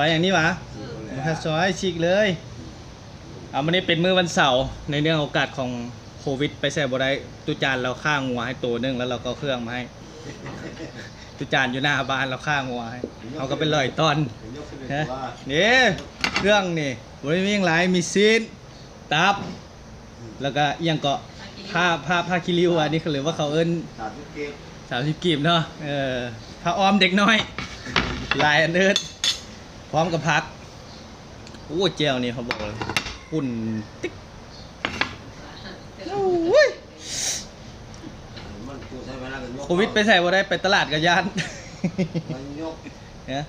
อยอย่างนี้หวะมาซอยฉีกเลยเอาวันนี้เป็นมื้อวันเสาร์ในเนื่องโอกาสของโควิด ไปแซ่บ่ได้ตุจานเราฆ่างัวให้ตัวหนึงแล้วเราก็เอาเครื่องมาให้ตุจานอยู่หน้าบ้านเราฆ่างัวให้เขาก็เป็นลอยตอนยกขึ้นนะว่านี่เครื่องนี่บริมีอย่างไรมีซีนตับ แล้วก็อิหยังเกาะผ้าผ้าผ้าคิริวอันนี้เขาเรียกว่าเขาเอิ้นสามสิบเกมสามสิบกีบเนาะเออผ้าอ้อมเด็กน้อยลายอันเดิด พร้อมกับพักโอ้เจลนี่เขาบอกเลยหุ่นติ๊กโอ้ยมันกูใช้เวลากันยกโควิดไปใส่บ่ได้ไปตลาดกับยานมันยกเนี่ย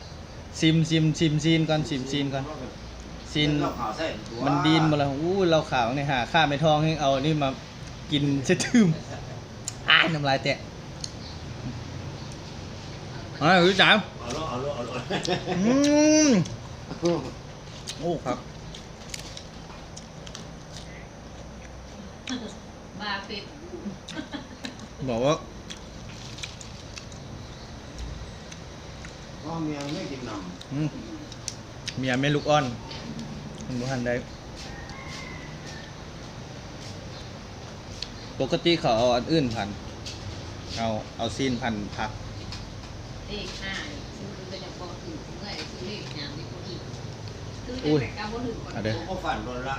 ซิมซิมซิมซีนก่อนซิมซีนก่อนซีนเราข่าวเส้นตัวมันดีนหมดแล้วอู้เราขาวเนี่ยหาข้าไม่ทองให้เอานี่มากินเสทืมอ้ายน้ำลายแตะ อ่าคุณจ๋าเอาละเอาละเอาละอืมโอ้ครับบาปิดบอกว่าพ่อเมียไม่กินนอืมเมียแม่ลูกอ่อนคุณบุหันได้ ปกติเขาเอาอันอื่นพัน เอาเอาซีนพันผัก เลขห้าซื้อเป็นอย่างบอกถือเมื่อซื้อเลขยามในคนอื่นซื้ออุ้ยแต่กำว่าถือก่อนเอาเด้อำก็ฝันโดนละ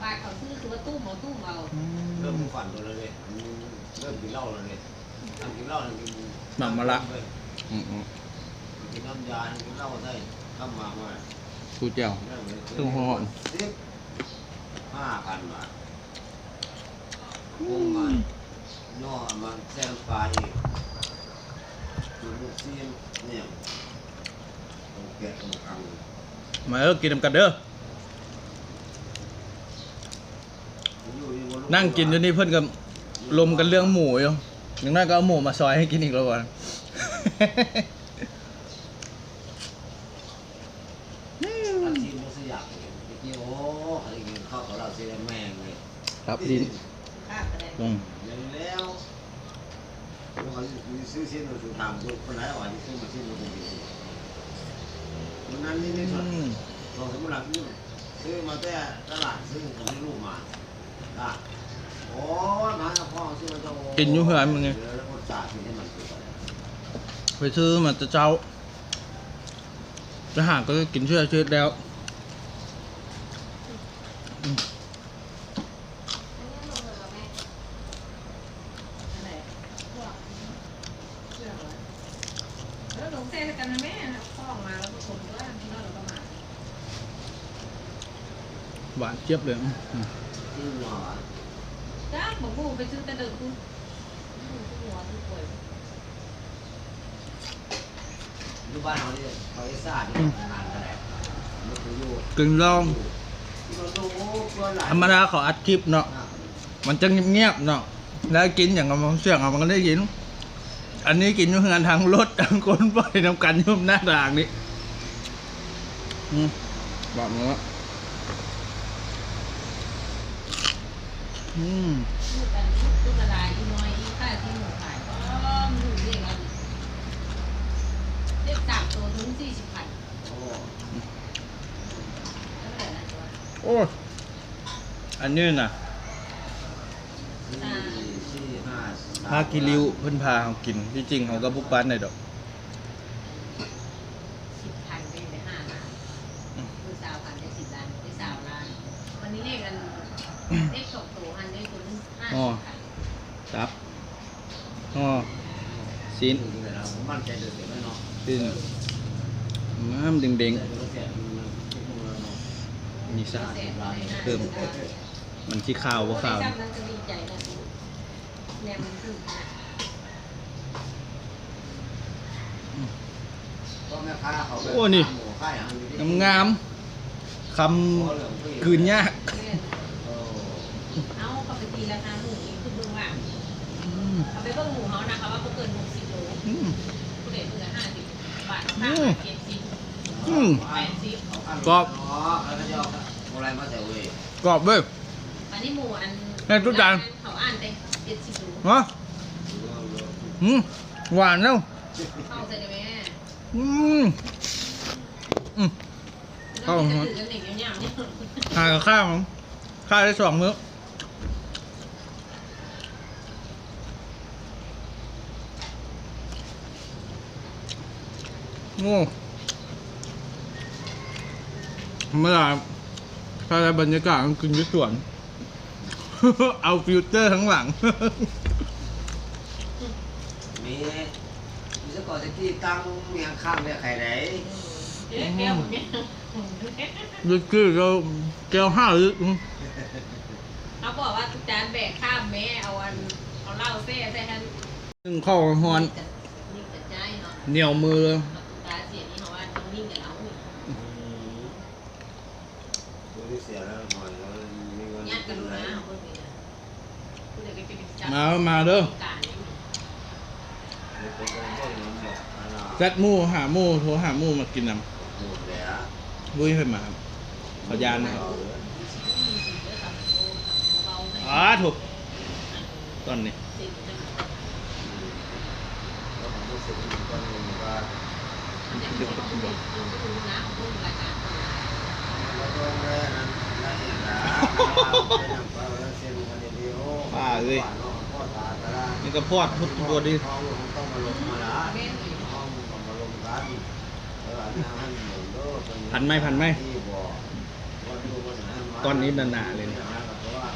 บาทเขาซื้อคือว่าตู้หมอตู้เราเริ่มฝันโดนเลยเริ่มกินเหล้าเลยทำกินเหล้าทำกินหมักมะละอืมอืมกินน้ำยากินเหล้าได้ข้ามมาว่าสูตรเจียวเครื่องหอมสิบห้าพันบาทกุ้งมันย่อมันแซมปลาอีกจุดลูก ซีนเนี่ยตรงเกล็ดตรงกลางมาเออกินนำกันเด้อนั่งกินอยู่นี่เพื่อนกับลมกันเรื่องหมูอยู่อย่างนั้นก็เอาหมูมาซอยให้กินอีกแล้วก่อนอาชีพมันสยามเมื่อกี้โอ้อะไรกินข้าวกับเราเสียแม่งเลยครับดินค่าแสดงลงเดี๋ยวแล้ว เขาซื้อเส้นมาสู่ทางคนไหนอะที่ซื้อมาเส้นมาตรงนี้วันนั้นนี่นี่สดอืมลองสมุนไพรนี่ซื้อมาแต่ตลาดซื้อกับลูกมาอะโอ้มาพ่อซื้อมาจะกินอยู่เหือนมึงไงไปซื้อมาจะเจ้าจะหาก็กินเชื่อเชื่อแล้ว อะไรพวกเรื่องอะไรแล้วลงเส้นกันนะแม่นะพ่อออกมาแล้วก็คนด้วยพี่น้องเราก็มา หวานเจี๊ยบเลยอืมที่หัวจ้าบอกบูไปซื้อแต่เดิมกูหัวทุกคนอยู่บ้านเขาเนี่ยเขาจะซ่าเนี่ยนานกันแหละมันคือยู่กึ่งลองที่เราดูตัวหลายธรรมดาเขาอัดคลิปเนาะมันจะเงียบๆเนาะ แล้วกินอย่างกับเสียงอะมันก็ได้ยิน อันนี้กินอยู่งานทางรถ ทางคนไปล่อยนำกันอยุ่มหน้าด่างนี่อืมบอกมึงว่า อืมพูดกันพูดละลายอีน้อยอีค่าที่หมูขายก็ดูเรียกกันเรียกสามตัวถึงสี่สิบพันโอ้แล้วแต่ละตัวโอ้ยอันนี้น่ะสี่สี่ห้าพากิริวเพิ่นพาเขากินที่จริงเขาก็บุกบ้านในดอก สิบพันเป็นไปห้าล้านคือสาวพันได้สิบล้านได้สาวล้าน วันนี้เลขกันเลขสองตัวหันได้ตัวนึ งอซับอ๋อซีนนี่เลยนะผมมั่นใจเดือดเลยเนาะซีนน้ำเด้งเด็กมันแก่มันคิดว่าเนาะๆมีสารเพิ่มมันที่ข้าวว่าข้าวจำนั้นจะข้าเขาโอ้นี่หมูค่ายหันอยู่ที่งามๆคำกืนยาก โอ้ เอาเขาไปตีราคาหมูอีกคือเบิ่งว่า อืม เขาไปเบิ่งหมูเขานะคะว่าเขาเกินหกสิบโล อืม ผู้เด็กเมื่อห้าสิ บบาทห้าบาทเจ็ดสิบอืมแปดสิบกรอบอ๋อแล้วก็จะเอาอะไรมาแต่เว้ย Ờ. กรอบเว้ยอันนี้หมูอันแม่ทุกจานเขาอ่านได้เจ็ดสิบโลฮะอืมหวานแล้วเข้าใจไหมอืมอืมเข้าเข้าหัวหัวเด็กยาวๆเนี่ยหากับข้าวมั้งข้าวได้สองมื้อ เมื่อถ้าได้บรรยากาศมันกินที่สวน เอาฟิลเตอร์ทั้งหลัง มีมีสกอตตะกี้ตั้งเมียงข้างเนี่ยใครไหนเอ๊ะแก้วผมเนี่ยลึกคือเราแก้วห้าลึกเขาบอกว่าจานแบกข้ามแม่เอาอันเอาเหล้าเซ่ใส่ทันซึ่งข้าวฮอนนิ่งแต่ใจเนาะเหนียวมือเลย ตาเสียนี่เขาว่าต้องนิ่งกับเรา ตัวที่เสียแล้ว หน่อยแล้วมีเงินญาติกันรู้นะเขาพูดอย่างนี้นะพูดอย่างนี้เป็นจับมามาเด้อการนี่มีคนก็บ่นมันบอกอะไรแซดหมู่หาหมู่โทรหาหมู่มากินนหมดแล้วำวุ้ยเพิ่นมาครับขอยานนะครับอ๋อถูกตอนนี้แล้วผมรู้สึกมันก็มีว่าแล้วก็แม่นั้นนั่นเองนะเป็นอย่างว่าเราเซ็นกันเดียวพ่อตาตานี่ก็พอดพุทธบดีห้องต้องมาลงมาละห้องต้องมาลงกันเอออันนี้ให้หมุนด้วยพันไหมพันไหมที่บอกว่าดูว่าจะให้มาก้อนนี้ หนาๆเลยนะเนี่ยเพราะว่า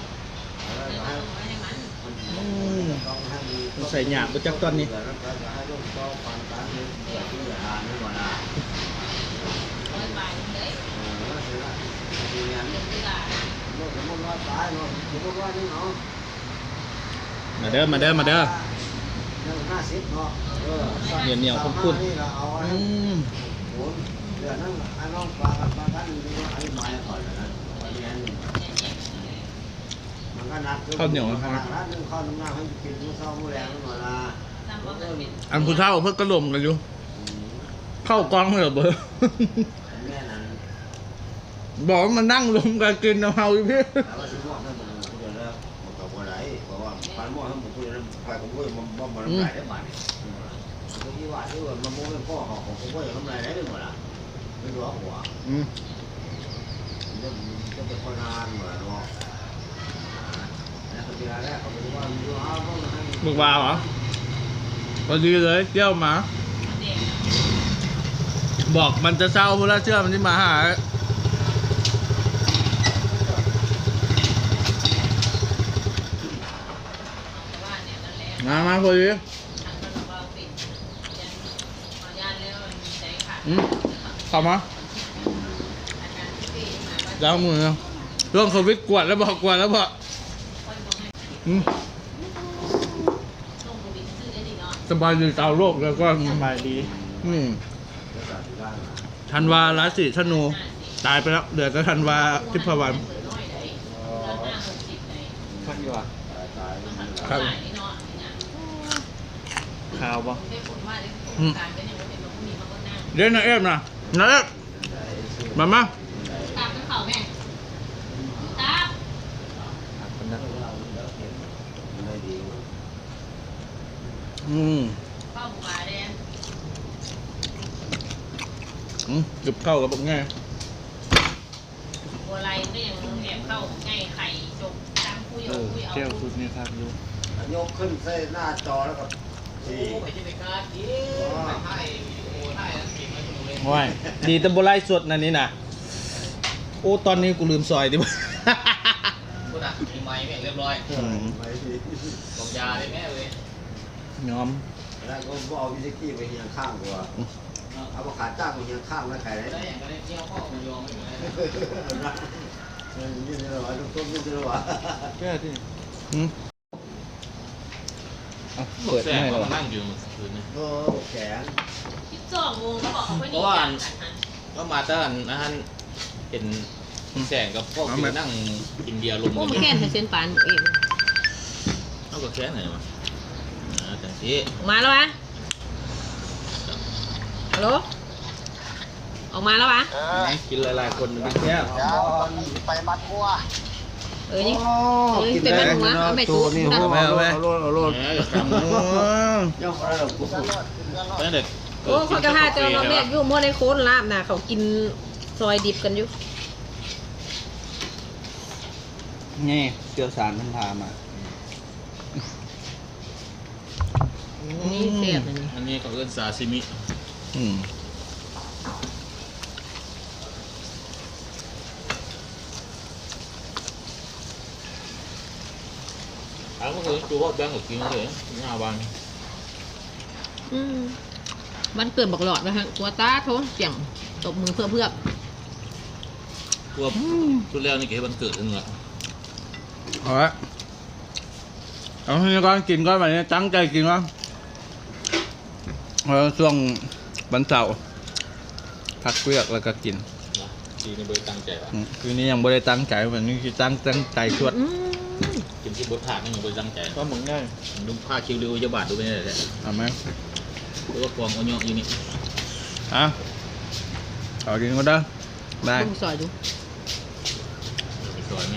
อะไรก็ให้มันอืมต้องให้มีต้องใส่หยาบบ่จักตอนนี้แล้วก็จะให้ลูกโตความตามนี้เกิดขึ้นอย่างนี้หมดละเออเสร็จละทีนี้ลูกสมมติว่าตายเนาะสมมติว่านี่เนาะ มาเด้อมาเด้อมาเด้อหนึ่งห้าสิบเนาะเออเหนียวเหนียวๆข้นๆนี่เราเอาไว้อืมโอ้ยเดี๋ยวนั้นไอ้น้องปลากับปลากันนี่ว่าไอ้ไม้ก่อนนะวันนี้มันก็นัดขนาดนั้นข้าวน้ำหน้าให้กินมื้อเช้ามื้อแรงหมดละอันผู้เฒ่าเพิ่นกระหล่มกันอยู่ เข้ากองเหรอเบอร์แม่นั้น บอกว่ามันนั่งลงกันกินเอาเฮาอยู่พี่แล้วก็ซื้อหม้อให้ผมพูดเดียวแล้วมันก็บ่ได้เพราะว่าปานม้อให้ผมพูดแล้วไปผมก็มันบ่มันไหลได้บาดนี่เมื่อกี้ว่าที่ว่ามันบ่เป็นพ่อของผมก็ยังทำไรได้หมดละไม่รู้หัวอืมจะจะเป็นคนงานเหมือนว่าแล้วก็เวลาแรกเขาบอกว่าอยู่เอาต้องให้มึกวาวเหรอพอดีเลยเที่ยวมา บอกมันจะเศร้าเพราะเชื่อมันที่มาหา มามาพอดีอืมเข้ามาแล้วมือเนาะเรื่องโควิดกวดแล้วบอกกวดแล้วบอกอืมสบายดีชาวโลกแล้วก็สบายดีอืมธันวาราศีธนู ตายไปแล้วเหลือแต่ธันวาทิพวรรณพักดีกว่าครับ ข่าวปะเดี๋ยวนะเอฟนะนะเอฟมามาตามเป็นเขาแม่ตามหักคนนั้นไม่ดีอืมเข้าหมู่บ้านแดงอืมเก็บเข้ากับบักง่ายบัวไรก็ยังแอบเข้าง่ายไข่จกตามคุยเอเอาอคุยเอาแก้วสุดนี่ครับอยู่ยกขึ้นใส่หน้าจอแล้วก็ สี่ว้ายดีแตะโบไลสดนั่นนี่นะโอ้ ตอนนี้กูลืมซอยดิบ่พูดอะมีไม้แม่งเรียบร้อยอืมไม่ดีบอกยาเลยแม่เลยยอมแล้วก็เอาวิสกี้ไปเฮียงข้างตัวเอามาขาจ้างไปเฮียงข้างไว้ใครได้ได้อย่างก็ได้เที่ยวพ่อคุณโยมไม่เป็นไรนี่นี่เหรอทุกต้นนี่เหรอแก้ที่อืม เอาเปิดให้เรา นั่งอยู่เมื่อคืนนี้โอ้แขนสิบสองโมงเขาบอกเขาไม่ดีกันหันก็มาต้านนะฮะเห็นแสงกับพวกที่นั่งกินเบียร์ลมโอ้กันมันแค่ใช้เส้นปานเองเอาก็แค่ไหนมาแต่ที่มาแล้ววะฮัลโหลออกมาแล้ววะกินหลายๆคนเป็นแค่ เออนี่เออเป็นมันหัวเอาไปตู้นั่นเอาไว้เอาไว้โลดโลดแหมโอ้ย่อมอะไรหรอกกูตั้งแต่โอ้คนกระทาเจอมาแม่อยู่มั่วในโคนลาบน่ะเขากินซอยดิบกันอยู่นี่เจียวสารมันพามานี่เสียบอันนี้อันนี้ก็เอิ้นซาซิมิ อืม อ้าวก็ คือว่าแบงก์กับกินเลยหน้าบ้านอืมวันเกิดบอกหลอดนะฮะกัวตาโทนเสียงตบมือเพื่อเพื่อพวกชุดแล้วนี่เก๋วันเกิดนึงอะเอาละเอาทีนี้ก่อนกินก่อนวันนี้ตั้งใจกินก่อนเออช่วงวันเสาร์พักเวียกแล้วก็กินกินในเบร์ตั้งใจวะคืนนี้ยังไม่ได้ตั้งใจวันนี้คือตั้งตั้งใจชวด กินที่เบอร์ผ่านนี่ยังเบอร์ตั้งใจก็มึงได้ดูผ้าคิวเร็วยาบาดดูไปนี่แหละเอาไหมหรือว่ากองเอาเนาะอยู่นี่อะเอากินก็ได้ได้ลุงซอยดูสวยไหม